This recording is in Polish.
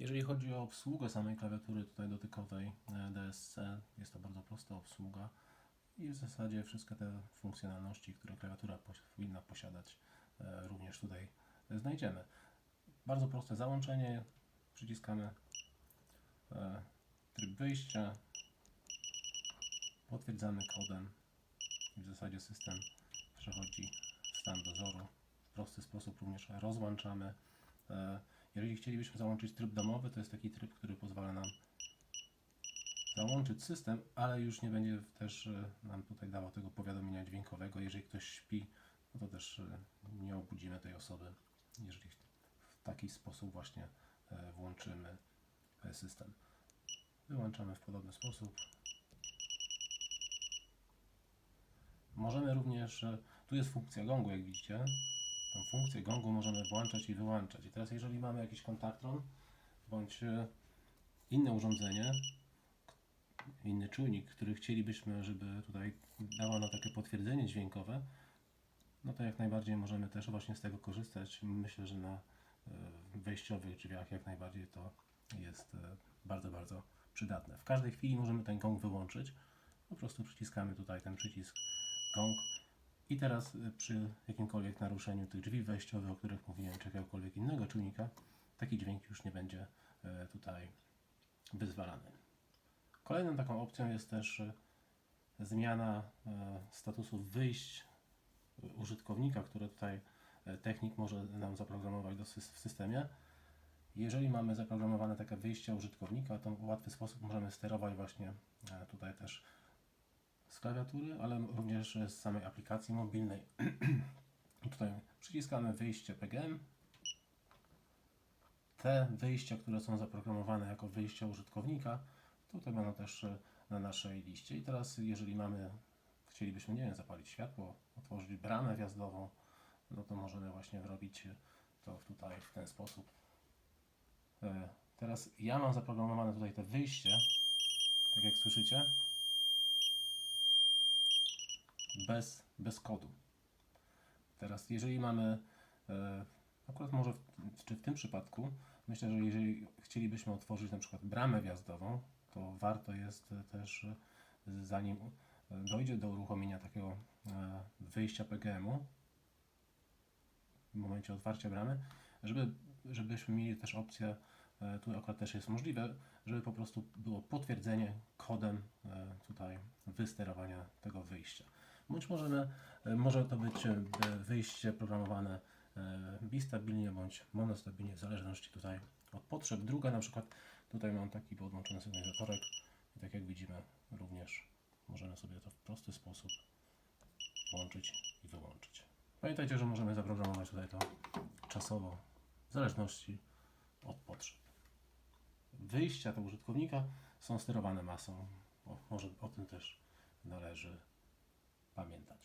Jeżeli chodzi o obsługę samej klawiatury tutaj dotykowej e, DSC, jest to bardzo prosta obsługa i w zasadzie wszystkie te funkcjonalności, które klawiatura powinna posiadać, e, również tutaj znajdziemy. Bardzo proste załączenie, przyciskamy e, tryb wyjścia, potwierdzamy kodem i w zasadzie system przechodzi w stan dozoru. W prosty sposób również rozłączamy. Jeżeli chcielibyśmy załączyć tryb domowy, to jest taki tryb, który pozwala nam załączyć system, ale już nie będzie też e, nam tutaj dawał tego powiadomienia dźwiękowego. Jeżeli ktoś śpi, no to też e, nie obudzimy tej osoby, jeżeli w taki sposób właśnie e, włączymy system. Wyłączamy w podobny sposób. Możemy również, tu jest funkcja gongu, jak widzicie. Tą funkcję gongu możemy włączać i wyłączać. I teraz, jeżeli mamy jakiś kontaktron bądź e, inne urządzenie, inny czujnik, który chcielibyśmy, żeby tutaj dało nam takie potwierdzenie dźwiękowe, no to jak najbardziej możemy też właśnie z tego korzystać. Myślę, że na e, wejściowych drzwiach jak najbardziej to jest e, bardzo, bardzo przydatne. W każdej chwili możemy ten gong wyłączyć. Po prostu przyciskamy tutaj ten przycisk gong i teraz y, przy jakimkolwiek naruszeniu tych drzwi wejściowych, o których mówiłem, czy jakiegokolwiek innego czujnika, taki dźwięk już nie będzie e, tutaj wyzwalany. Kolejną taką opcją jest też e, zmiana statusu wyjść użytkownika, które tutaj technik może nam zaprogramować w systemie. Jeżeli mamy zaprogramowane takie wyjście użytkownika, to w łatwy sposób możemy sterować właśnie tutaj też z klawiatury, ale również z samej aplikacji mobilnej. Tutaj przyciskamy wyjście PGM. Te wyjścia, które są zaprogramowane jako wyjścia użytkownika, tutaj będą też na naszej liście. I teraz, jeżeli mamy, chcielibyśmy, nie wiem, zapalić światło, otworzyć bramę wjazdową, no to możemy właśnie zrobić to tutaj w ten sposób. E, Teraz ja mam zaprogramowane tutaj te wyjście, tak jak słyszycie bez, bez kodu. Teraz, jeżeli mamy, e, akurat może w, czy w tym przypadku, myślę, że jeżeli chcielibyśmy otworzyć na przykład bramę wjazdową, to warto jest e, też, e, zanim dojdzie do uruchomienia takiego wyjścia PGM-u, w momencie otwarcia bramy, żeby, żebyśmy mieli też opcję, tu akurat też jest możliwe, żeby po prostu było potwierdzenie kodem tutaj wysterowania tego wyjścia. Bądź możemy, e, może to być e, wyjście programowane e, bistabilnie bądź monostabilnie, w zależności tutaj od potrzeb. Druga na przykład, tutaj mam taki podłączony sygnalizatorek i tak jak widzimy również możemy sobie to w prosty sposób włączyć i wyłączyć. Pamiętajcie, że możemy zaprogramować tutaj to czasowo, w zależności od potrzeb. Wyjścia do użytkownika są sterowane masą. Może o tym też należy ambiental.